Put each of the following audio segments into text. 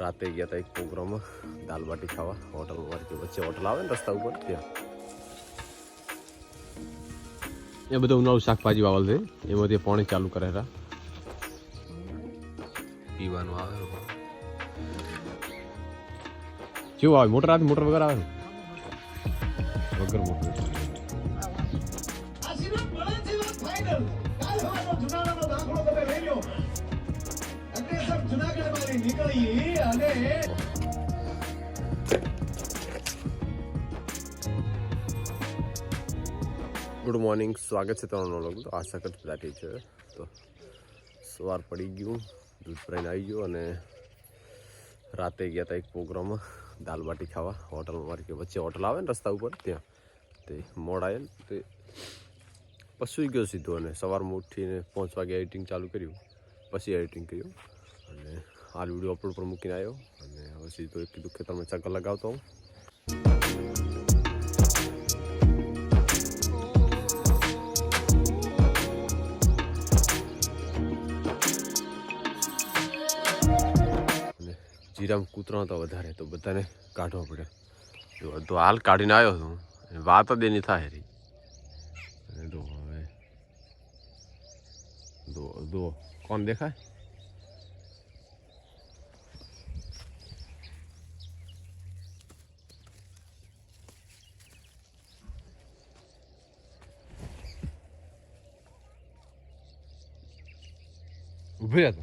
રાતે ગયા હતા એક પ્રોગ્રામમાં દાલ બાટી ખાવા. હોટલ જે વચ્ચે હોટલ આવે ને રસ્તા ઉપર ત્યાં. એ બધું નવું શાકભાજી વાવલ છે. એમાંથી પાણી ચાલુ કરેલા પીવાનું આવે કેવું આવે? મોટર આવે? મોટર વગર આવે વગર મોટર નીકળી અને ગુડ મોર્નિંગ સ્વાગત છે તમારું લોકો તો આશા કરતા બધા છે. તો સવાર પડી ગયું, દૂધ ભરાઈને આવી ગયું અને રાતે ગયા હતા એક પ્રોગ્રામમાં દાલ બાટી ખાવા. હોટલમાં મારી કે વચ્ચે હોટલ આવે ને રસ્તા ઉપર, ત્યાં. તે મોડ આવેલ. તે પછી ગયો સીધો અને સવારમાં ઉઠીને પાંચ વાગે એડિટિંગ ચાલુ કર્યું. પછી એડિટિંગ કર્યું. અને હાલ વીડિયો અપલોડ પર મૂકીને આવ્યો અને હવે સીધો એક કીધું ખેતરમાં ચક્કર લગાવતો હું જીરામાં કૂતરો હતો વધારે, તો બધાને કાઢવો પડે. જો, તો હાલ કાઢીને આવ્યો છું. વાત જ એની થાય રી. જો, હવે. દો દો કોણ દેખાય? ઊભી રહે તો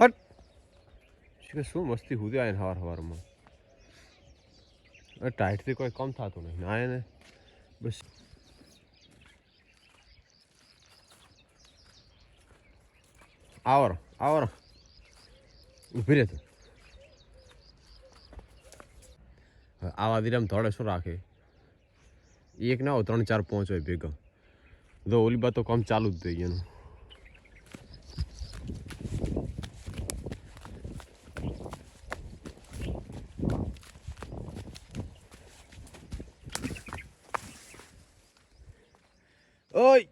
હટ શું મસ્તી હુદે આવીને હવાર હવારમાં હવે ટાઈટથી કોઈ કમ થતું નહીં ના એને બસ આવરો આવરો ઊભી રહે તું હવે આવા દિરામ થોડે શું રાખે? એક ના હોય, ત્રણ, ચાર, પાંચ હોય ભેગા. જો ઓલી બાત તો કામ ચાલુ જ થઈ એનું ઓય!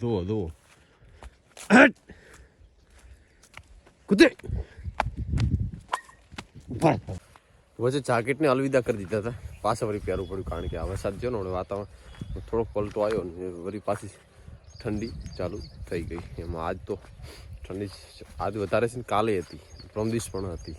જુઓ જુઓ. કુદે વચ્ચે જાકેટને અલવિદા કરી દીધા હતા. પાછા વળી પહેરવું પડ્યું કારણ કે આ વરસાદ થયો ને વાતાવરણ થોડોક પલટો આવ્યો ને વળી પાછી ઠંડી ચાલુ થઈ ગઈ. એમાં આજ તો ઠંડી આજ વધારે છે ને કાલે હતી. પ્રમદિશ પણ હતી.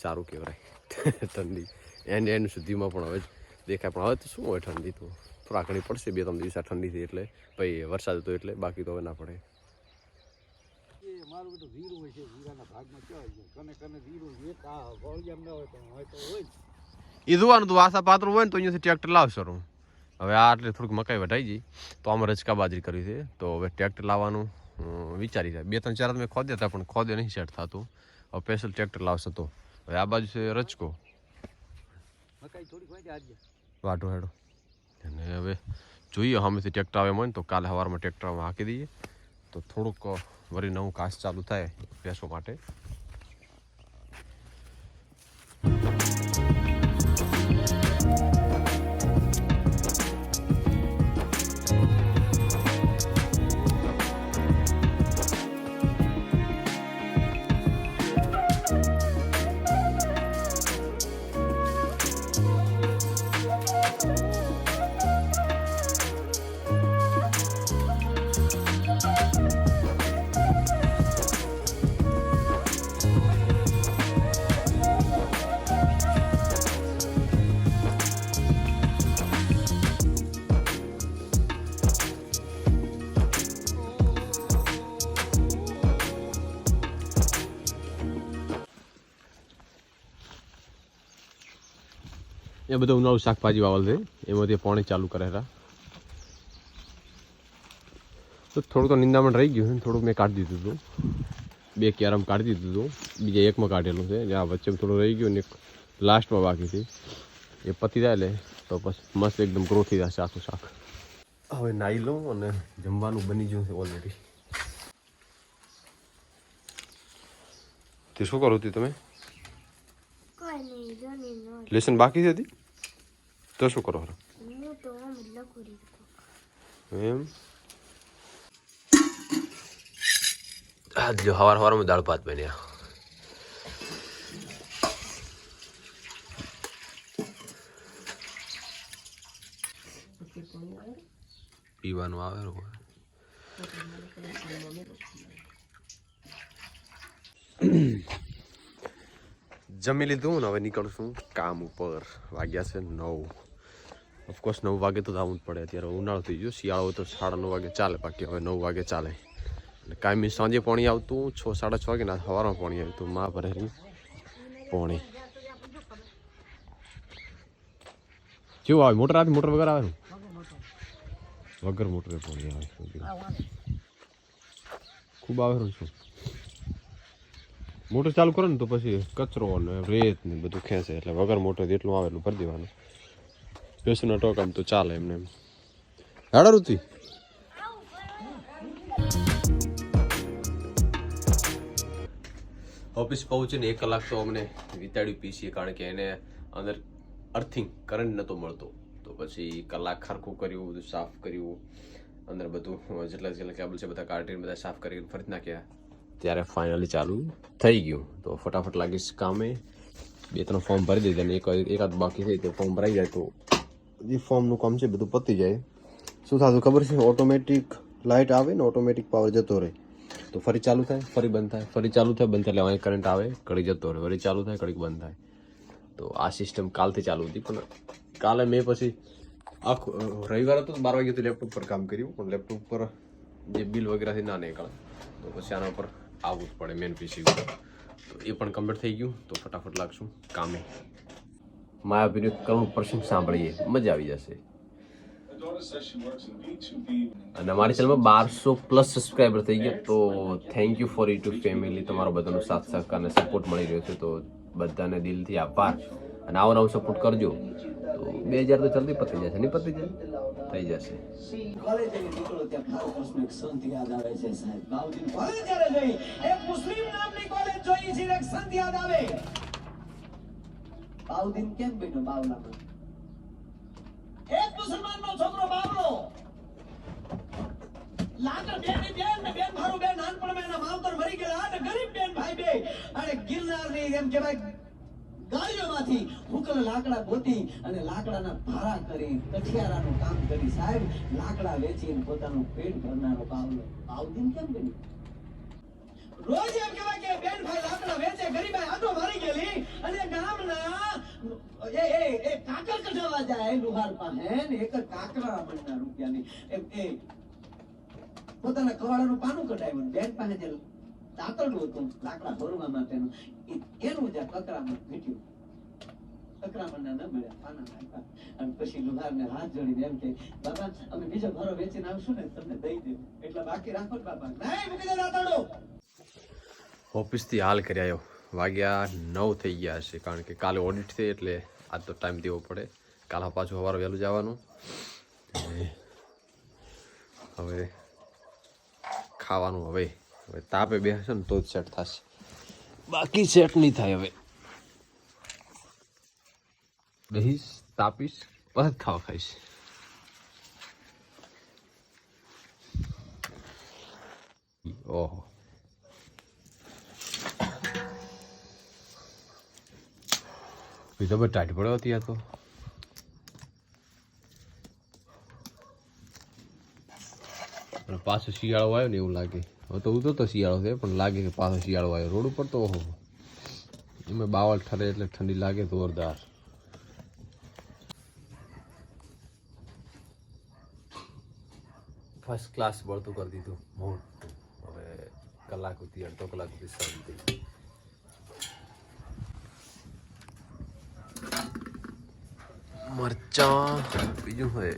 સારું કહેવાય. ઠંડી એન્ડ એન્ડ સુધીમાં પણ હવે દેખાય. પણ હવે તો શું હોય ઠંડી તો? થોડા ઘણી પડશે, બે ત્રણ દિવસ આ ઠંડીથી એટલે. પછી વરસાદ હતો એટલે બાકી તો હવે ના પડે. એ મારું બધું વીર હોય છે વીરાના ભાગમાં કહેવાય છે? કને કને વીર હોય એક આ વળિયામ ના હોય પણ હોય તો હોય એ જોવાનું તું વાસા પાત્ર હોય ને તો અહીંયાથી ટ્રેક્ટર લાવશો હું હવે આ એટલે થોડુંક મકાઈ વટાઈ ગઈ. તો આમાં રચકા બાજરી કરી છે. તો હવે ટ્રેક્ટર લાવવાનું વિચારી જાય બે ત્રણ ચાર મેં ખોદ્યા હતા પણ ખોદે નહીં સેટ થતું. હવે સ્પેશિયલ ટ્રેક્ટર લાવશો તો. હવે આ બાજુ છે રચકો વાટો હેડો. અને હવે જોઈએ સામેથી ટ્રેક્ટર આવે મને તો કાલે સવારમાં ટ્રેક્ટરમાં હાંકી દઈએ. તો થોડુંક વળી નવું કાશ ચાલુ થાય ભેંસો માટે. એ બધું ઉનાળું શાકભાજી વાવલ છે. એમાંથી પાણી ચાલુ કરેલા તો થોડુંક તો નિંદામણ રહી ગયું છે થોડુંક મેં કાઢી દીધું હતું. બે કેરમ કાઢી દીધું હતું. બીજા એકમાં કાઢેલું છે. એટલે આ વચ્ચે થોડું રહી ગયું ને એક લાસ્ટમાં બાકી હતી એ પતી જાય એટલે તો પછી મસ્ત એકદમ ગ્રો થઈ જશે આખું શાક. હવે નાહી લઉં અને જમવાનું બની ગયું છે ઓલરેડી તે શું કરો હતી તમે? નહીં લેસન બાકી છે હજી? તો શું કરો હું એમ આજ જો હવાર હવારમાં દાળ ભાત બન્યા પીવાનું આવે જમી લીધું ને હવે નીકળશું કામ ઉપર વાગ્યા છે નવ ઓફકોર્સ નવ વાગે તો જવું જ પડે. અત્યારે ઉનાળો થઈ ગયો. શિયાળો તો સાડા નવ વાગે ચાલે બાકી. હવે નવ વાગે ચાલે. એટલે કાયમી સાંજે પાણી આવતું, છ, સાડા છ વાગે, ના, સવારમાં પાણી આવતું. માં ભરેલી પાણી. કેવું આવે? મોટર આવે? મોટર વગર આવે વગર મોટરે પાણી આવે. ખૂબ આવે છું. મોટર ચાલુ કરો ને તો પછી કચરો ને રેત ને બધું ખેંચે. એટલે વગર મોટર જેટલું આવે એટલું ભરી દેવાનું. બેસુના ટોકામ તો ચાલે એમને એમ. હાડા ઋતિ. ઓફિસ પહોંચીને એક કલાક તો અમને વિતાડ્યું પીસીએ કારણ કે એને અંદર અર્થિંગ કરંટ નહોતો મળતો. તો પછી કલાક ખરખું કર્યું બધું સાફ કર્યું. અંદર બધું જેટલા જેટલા કેબલ છે બધા કાઢીને બધા સાફ કરીને ફરી નાખ્યા. ત્યારે ફાઇનલી ચાલુ થઈ ગયું. તો ફટાફટ લાગીશ કામે બે ત્રણ ફોર્મ ભરી દીધા અને એક એકાદ બાકી થઈ તે ફોર્મ ભરાઈ જાય તો જે ફોર્મનું કામ છે બધું પતી જાય. શું થતું ખબર છે? ઓટોમેટિક લાઇટ આવે ને ઓટોમેટિક પાવર જતો રહે. તો ફરી ચાલુ થાય, ફરી બંધ થાય. ફરી ચાલુ થાય, બંધ થાય એટલે કરંટ આવે કડી જતો રહે. ફરી ચાલુ થાય કડીક બંધ થાય. તો આ સિસ્ટમ કાલથી ચાલુ હતી, પણ કાલે મેં પછી આખું રવિવાર તો બાર વાગે તો લેપટોપ પર કામ કર્યું. પણ લેપટોપ પર જે બિલ વગેરેથી ના નીકળે. તો પછી આના પર આવવું જ પડે મેન પીસી ઉપર. તો એ પણ કમ્પ્લીટ થઈ ગયું. તો ફટાફટ લાગશું કામે. માયા કરુણ પ્રસંગ સાંભળીએ? મજા આવી જશે. અને અમારી ચેનલમાં બારસો પ્લસ સબસ્ક્રાઈબર થઈ ગયા, તો thank you for YouTube family તમારો બધાનો સાથ સહકાર અને સપોર્ટ મળી રહ્યો છે, તો બધાને દિલથી આભાર. અને આવો નવો સપોર્ટ કરજો. તો બે હજાર તો જલ્દી પતી જશે, નહીં પતી જાય? થઈ જશે. કોલેજે નીકળો ત્યાં મુસ્લિમ નામની કોલેજ જોઈ છે એક સંત યાદ આવે બાઉદીન કેમ બન્યો બાવલામાં એક મુસલમાનનો છોકરો બાવલો લાકડ બેની બેન ને બેન મારું બેન નાનપણમાં એના માવતર મરી ગયા અને ગરીબ બેન ભાઈ બે. અને ગિરનારની એમ કહેવાય ગાડીઓમાંથી હુકલ લાકડા ગોતી અને લાકડાના ભારા કરી કઠિયારાનું કામ કરી સાહેબ, લાકડા વેચીને પોતાનું પેટ ભરનારો બાવલો બાવદીન કેમ બન્યું રોજ એમ કહેવાય કે બેન ભાઈ લાકડા વેચે, ગરીબાઈ આટો મારી ગયેલી અને ગામના એ એ એ, કાકર કઢાવા જાય લુહાર પાસે ને? એક કાકરા મણના રૂપિયાની. એ એ, પોતાના કવાડાનું પાનું કઢાવ્યું બેન પાસે જે તાતરડું હતું, લાકડા ભરવા માટેનું એનું જે કકરામણ ઘટ્યું. અકરામણના ન મળ્યા, પાના નાખ્યા. અને પછી લુહારને હાથ જોડીને એમ કે, બાબા, અમે બીજો ઘરો વેચીને આવશું ને, તમને દઈ દેવું એટલે બાકી રાખો બાબા નહીં, મૂકી દે તાતરડું ઓફિસથી હાલ કરી આવ્યો વાગ્યા નવ થઈ ગયા છે, કારણ કે કાલે ઓડિટ થઈ એટલે આજ તો ટાઈમ દેવો પડે. કાલે પાછું સવારે વહેલું જવાનું. હવે ખાવાનું હવે. હવે તાપે બેસશે ને તો જ સેટ થશે. બાકી સેટ નહીં થાય હવે. બેહીશ તાપીશ પછી ખાવા ખાઈશ. ઓહો. બધો ટાઈટ પડ્યો હતી આ તો. પાછો શિયાળો આવ્યો ને એવું લાગે. હવે તો ઉતો તો શિયાળો છે, પણ લાગે કે પાછો શિયાળો આવ્યો. રોડ ઉપર તો ઓહો. એમાં બાવળ ઠરે એટલે ઠંડી લાગે જોરદાર. ફર્સ્ટ ક્લાસ વળતું કરી દીધું. મોટું. હવે કલાક સુધી, અડધો કલાક સુધી સર્વ થઈ મરચાં બીજું હોય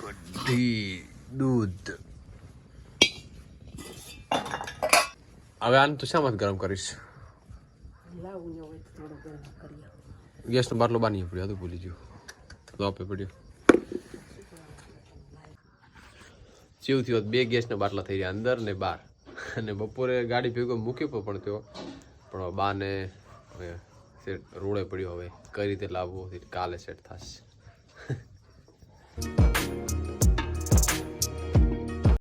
કઢી દૂધ. હવે આને તું શામાં ગરમ કરીશ. ગેસનો બાટલો બાની પડ્યો હતું ભૂલી ગયો. તો આપે પડ્યો. જેવું થયું બે ગેસના બાટલા થઈ ગયા અંદર ને બહાર. અને બપોરે ગાડી ભેગો મૂકી પણ થયો પણ બાને હવે રોડે પડ્યો હવે. કઈ રીતે લાવવો કાલે સેટ થશે.